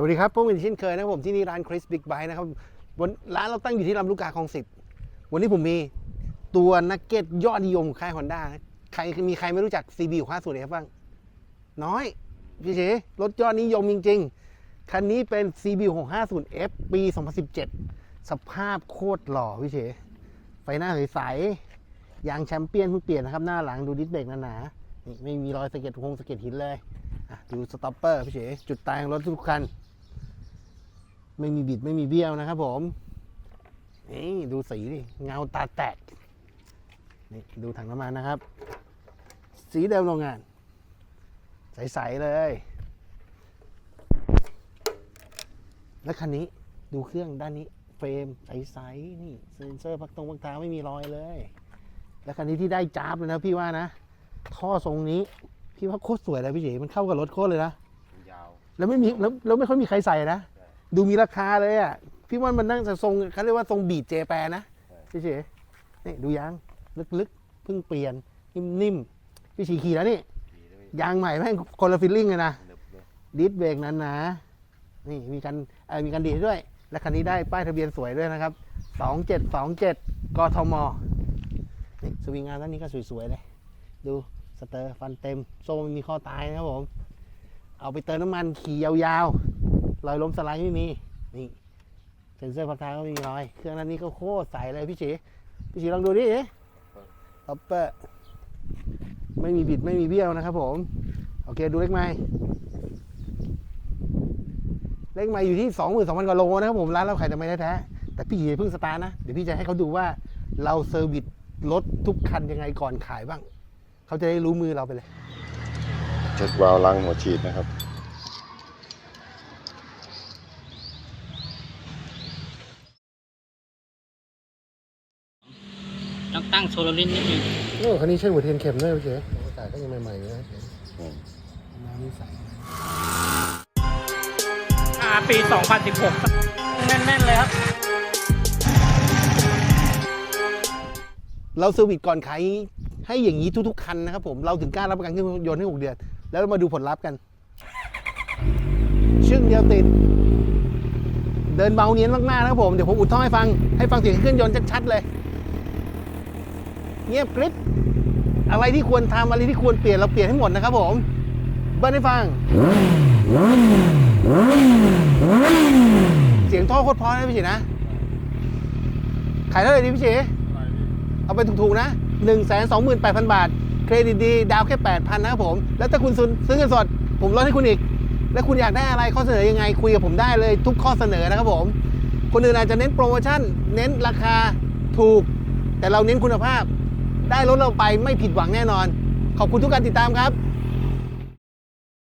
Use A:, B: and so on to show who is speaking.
A: สวัสดีครับพวกมันเช่นเคยนะครับผมที่นี่ร้านคริสบิ๊กไบนะครับวันร้านเราตั้งอยู่ที่ลำลูกกาคลองสิบวันนี้ผมมีตัวนักเก็ตยอดนิยมค่ายฮอนด้าใครมีใครไม่รู้จัก CB 6 5 0เอฟบ้าง น้อย พี่เฉรถยอดนิยมจริง ๆ คันนี้เป็น CB 6 5 0 F ปี 2017 สภาพโคตรหล่อพี่เฉไฟหน้าใสๆยางแชมเปี้ยนเพิ่งเปลี่ยนนะครับ หน้าหลังดูดิสเบรกหนาๆไม่มีรอยสะเก็ดคงสะเก็ดหินเลยดูสต็อปเปอร์พี่เฉจุดตายของรถทุกคัน ไม่มีบิดไม่มีเบี้ยวนะครับผมนี่ดูสีดิเงาตาแตกนี่ดูถังน้ำมันนะครับ สีเดิมโรงงาน ใส ๆ เลย แล้วคันนี้ดูเครื่องด้านนี้ เฟรมใส ๆ นี่เซนเซอร์พักตรงพักเท้าไม่มีรอยเลย แล้วคันนี้ที่ได้จ้าบเลยนะพี่ว่านะ ท่อทรงนี้ พี่ว่าโคตรสวยเลยพี่เจ๋มันเข้ากับรถโคตรเลยนะ
B: ยาว
A: แล้วไม่มีแล้วแล้วไม่ค่อยมีใครใส่นะ ดูมีราคาเลยอะ พี่ว่ามันนั่งทรงเขาเรียกว่าทรงบีดเจแปนนะพี่เฉยนี่ดูยางลึกๆเพิ่งเปลี่ยน นิ่มๆพี่ฉีขี่แล้วนี่
B: ยา
A: งใหม่แม่งคนละฟิลลิ่งเลยนะดิสเบรกนั้นนะนี่มีกันมีกันดีดด้วย และคันนี้ได้ป้ายทะเบียนสวยด้วยนะครับ 2727กทมนี่สวิงงานด้านนี้ก็สวยๆเลย ดูสเตอร์ฟันเต็ม โซ่มีข้อตายนะครับผม เอาไปเติมน้ำมันขี่ยาวๆ รอยล้มสไลด์ไม่มี นี่ เซ็นเซอร์พักเท้าก็ไม่มีรอย เครื่องนั้นนี้ก็โคตรใสเลยพี่ฉีพี่ฉีลองดูดิท็อปเปอร์ไม่มีบิดไม่มีเบี้ยวนะครับผม โอเคดูเลขไม้เลขไม้อยู่ที่22,000กว่าโลนะครับผมร้านเราขายแต่ไม่แท้แต่พี่อย่าเพิ่งสตาร์นะ เดี๋ยวพี่จะให้เขาดูว่าเราเซอร์วิสรถทุกคันยังไงก่อนขายบ้าง เขาจะได้รู้มือเราไปเลย
B: เช็ดวาล์วล้างหัวฉีดนะครับ
C: ต้องตั้งโซลารินนิดนึง
A: โอ้คันนี้ใช่หัวเทียนเข็มด้วยโอเคอากาศก็ยังใหม่ๆอยู่นะ
B: อืม
A: น้ำนี่ใส
C: อ่าปี 2016 แน่น ๆ เลยครับ
A: เราเซอร์วิสก่อนขายให้อย่างนี้ทุก ๆ คันนะครับผม เราถึงกล้ารับประกันเครื่องยนต์ให้ 6 เดือน แล้วเรามาดูผลลัพธ์กัน ชึ่งเดียวติด เดินเบาเนียนมาก ๆ นะครับผม เดี๋ยวผมอุดท่อให้ฟัง ให้ฟังเสียงเครื่องยนต์ชัด ๆ เลย เงียบกริบอะไรที่ควรทำอะไรที่ควรเปลี่ยนเราเปลี่ยนให้หมดนะครับผมเบิ้ลให้ฟัง เสียงท่อโคตรเพราะนะพี่ฉีนะขายเท่าไหร่ดีพี่ฉีเอาไปถูกๆนะ 1 2 8 0 0 0 บาท เครดิตดี ดาวแค่ 8,000 นะครับผม แล้วถ้าคุณซื้อซื้อเงินสด ผมลดให้คุณอีก แล้วคุณอยากได้อะไรข้อเสนอยังไง คุยกับผมได้เลยทุกข้อเสนอนะครับผม คนอื่นอาจจะเน้นโปรโมชั่น เน้นราคาถูก แต่เราเน้นคุณภาพ ได้รถเราไปไม่ผิดหวังแน่นอน ขอบคุณทุกการติดตามครับ